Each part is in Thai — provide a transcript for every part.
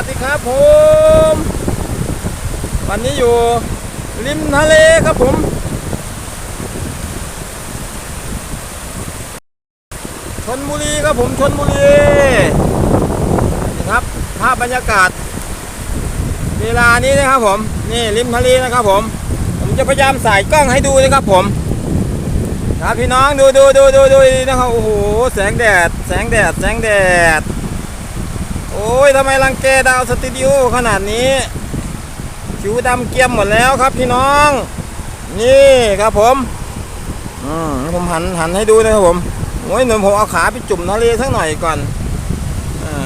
วัสดีครับผม วันนี้อยู่ริมทะเลครับผม ชนบุรีครับผมชนบุรีนี่ครับภาพบรรยากาศ เวลานี้นะครับผม นี่ริมทะเลนะครับผม ผมจะพยายามใส่กล้องให้ดูนะครับผมครับพี่น้องดูดูดูดูดูนะครับโอ้โหแสงแดด แสงแดด แสงแดด โอ้ยทำไมรังแกดาวสตูดิโอขนาดนี้ผิวดำเกียมหมดแล้วครับพี่น้อง นี่ครับผมอืมผมหันหันให้ดูนะครับผมโอ้ยหนุ่มผมเอาขาไปจุ่มทะเลสักหน่อยก่อนอ่า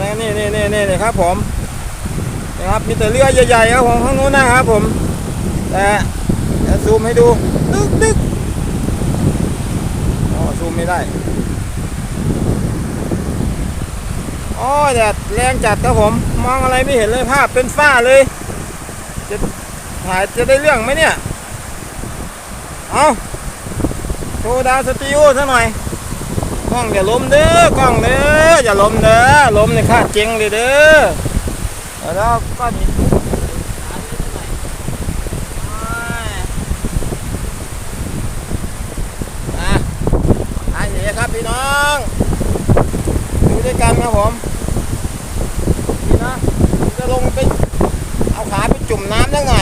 แล้วนี่นี่นี่นี่นครับผมนะครับมีแต่เรือใหญ่ๆครับผมข้างนู้นนะครับผมแต่ซูมให้ดูตึ๊กตึ๊กอ๋อซูมไม่ได้ โอ้แดดแรงจัดครับผม มองอะไรไม่เห็นเลยภาพเป็นฝ้าเลย จะถ่ายจะได้เรื่องไหมเนี่ย เอาโชว์ดาวสติโอซะหน่อยกล้องอย่าล้มเด้อกล้องเด้ออย่าล้มเด้อล้มในค่าเจ๊งเลยเด้อแล้วก็มีอะอะเดี๋ยครับพี่น้องดูด้วยกันครับผมนะผม ลงไปเอาขาไปจุ่มน้ำได้ไง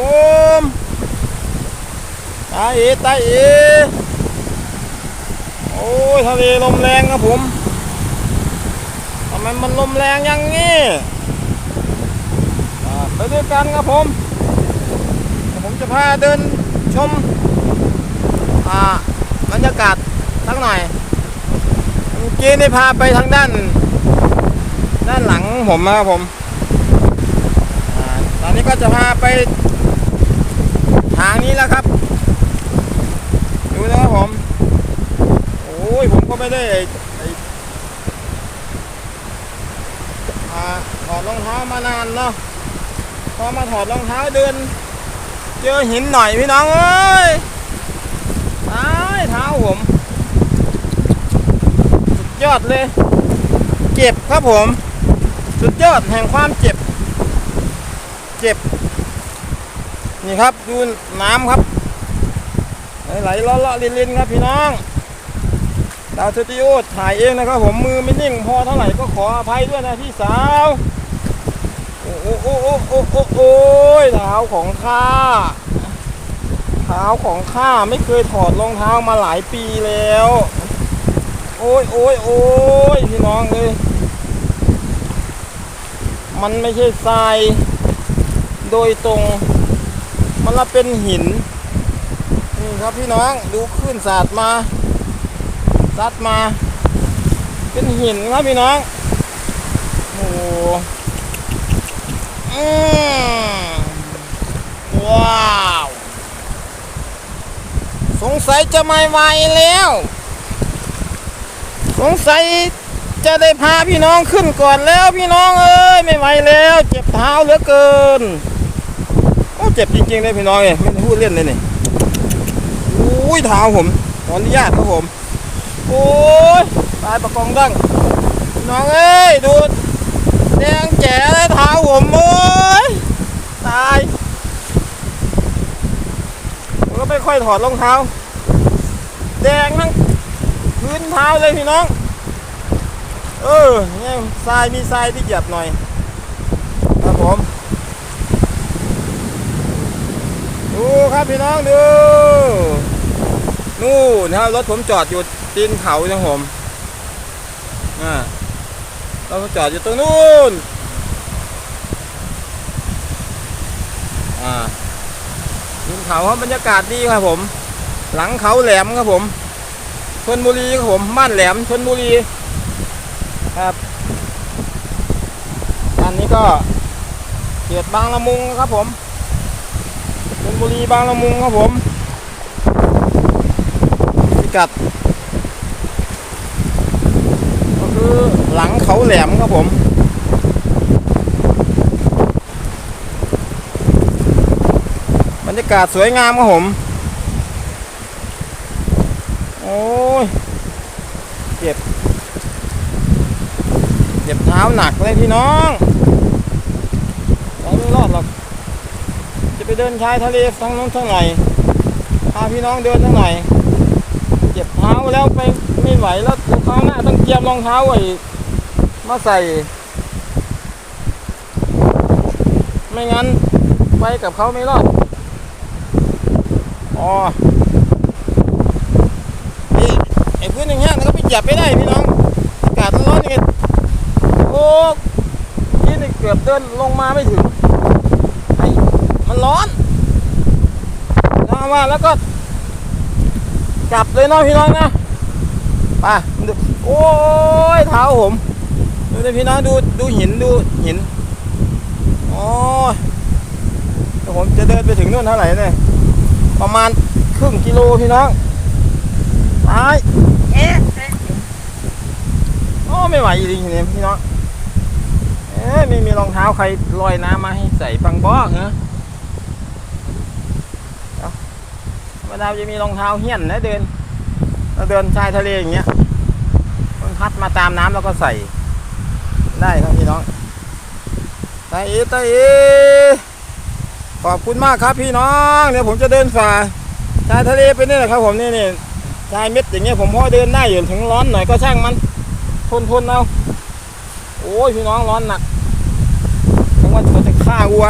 ผมตาเอตาเอโอ้ยทะเลลมแรงครับผมทำไมมันลมแรงอย่างนี้ไปด้วยกันครับผม ผมจะพาเดินชมอ่าบรรยากาศสักหน่อยเมื่อกี้ได้พาไปทางด้าน ด้านหลังผมนะครับผมอตอนนี้ก็จะพาไป ทางนี้แล้วครับ ดูนะครับผม โอ้ยผมก็ไม่ได้ไอ้อ่าถอดรองเท้ามานานเนาะ พอมาถอดรองเท้าเดิน เจอหินหน่อยพี่น้องเอ้ยตายเท้าผมสุดยอดเลย เจ็บครับผม สุดยอดแห่งความเจ็บ เจ็บ นี่ครับดูน้ำครับไหลๆเลาะๆลินๆครับพี่น้องดาวสตูดิโอถ่ายเองนะครับ ผมมือไม่นิ่งพอเท่าไหร่ก็ขออภัยด้วยนะพี่สาวโอ้โอ้โอ้โอ้โอ้โอ้โอ้ยเท้าของข้าเท้าของข้าไม่เคยถอดรองเท้ามาหลายปีแล้ว โอ้ยโอ้ยโอ้ยพี่น้องเลยมันไม่ใช่ทรายโดยตรง มันละเป็นหิน นี่ครับพี่น้องดูคลื่นสาดมาซัดมา เป็นหินครับพี่น้อง โอ้โหอืมว้าว สงสัยจะไม่ไหวแล้ว สงสัยจะได้พาพี่น้องขึ้นก่อนแล้วพี่น้องเอ้ยไม่ไหวแล้ว เจ็บเท้าเหลือเกิน เจ็บจริงๆเลยพี่น้องเอ้ยไม่พูดเล่นเลยนี่อุ้ยเท้าผมขออนุญาตครับผม โอ้ยตายประกองดังน้องเอ้ยดูแดงแจ๋เลยเท้าผมโอ้ยตายผมก็ไม่ค่อยถอดรองเท้า แดงทั้งพื้นเท้าเลยพี่น้อง เออเนี่ยทรายมีทรายที่เหยียบหน่อยครับผม ดูครับพี่น้องดู นู่นนะครับรถผมจอดอยู่ตีนเขานะผมอ่ารถผมจอดอยู่ตรงนู้นอ่าตีนเขาครับบรรยากาศดีครับผม หลังเขาแหลมครับผมชนบุรีครับผมบ้านแหลมชนบุรีครับอันนี้ก็เขตบางละมุงครับผม บุรีบางละมุงครับผมพิกัด ก็คือหลังเขาแหลมครับผมบรรยากาศสวยงามครับผม โอ้ยเจ็บเจ็บเท้าหนักเลยพี่น้องไปไม่รอดหรอก จะไปเดินชายทะเลทั้งนู้นทั้งหนพาพี่น้องเดินทั้งหนเจ็บเท้าแล้วไปไม่ไหวแล้วคราหน้าต้องเตรียมรองเท้าไว้มาใส่ ไม่งั้นไปกับเขาไม่รอดอ๋อนี่ไอ้พื้นอย่างเงี้ยมันก็ไปเหยียบไม่ได้พี่น้องอากาศร้อนอย่างเงี้ยโอ้ยี่นี่เกือบเดินลงมาไม่ถึง ร้อนนะว่าแล้วก็กลับเลยเนาะพี่น้องนะไปโอ้ยเท้าผมดูเลยพี่น้องดูดูหินดูหินโอ้ยเดี๋ยผมจะเดินไปถึงนู่นเท่าไหร่เนี่ยประมาณครึ่งกิโลพี่น้องตายเอ๊ะอ๊ะโอ้ไม่ไหวจริงๆเนี่ยพี่น้องเอ๊ะไม่มีรองเท้าใครลอยน้ำมาให้ใส่ปังบ้องเหรอเอา ธรรมดาจะมีรองเท้าเหี้ยนนะเดินเราเดินชายทะเลอย่างเงี้ยมันพัดมาตามน้ำแล้วก็ใส่ ได้ครับพี่น้องตาเอตาเอขอบคุณมากครับพี่น้องเดี๋ยวผมจะเดินฝ่าชายทะเลไปนี่แหละครับผมนี่นี่ชายเม็ดอย่างเงี้ยผมพอเดินได้อยู่ถึงร้อนหน่อยก็ช่างมันทนทนเอาโอ้ยพี่น้องร้อนหนักทั้งว่าจะฆ่าวัว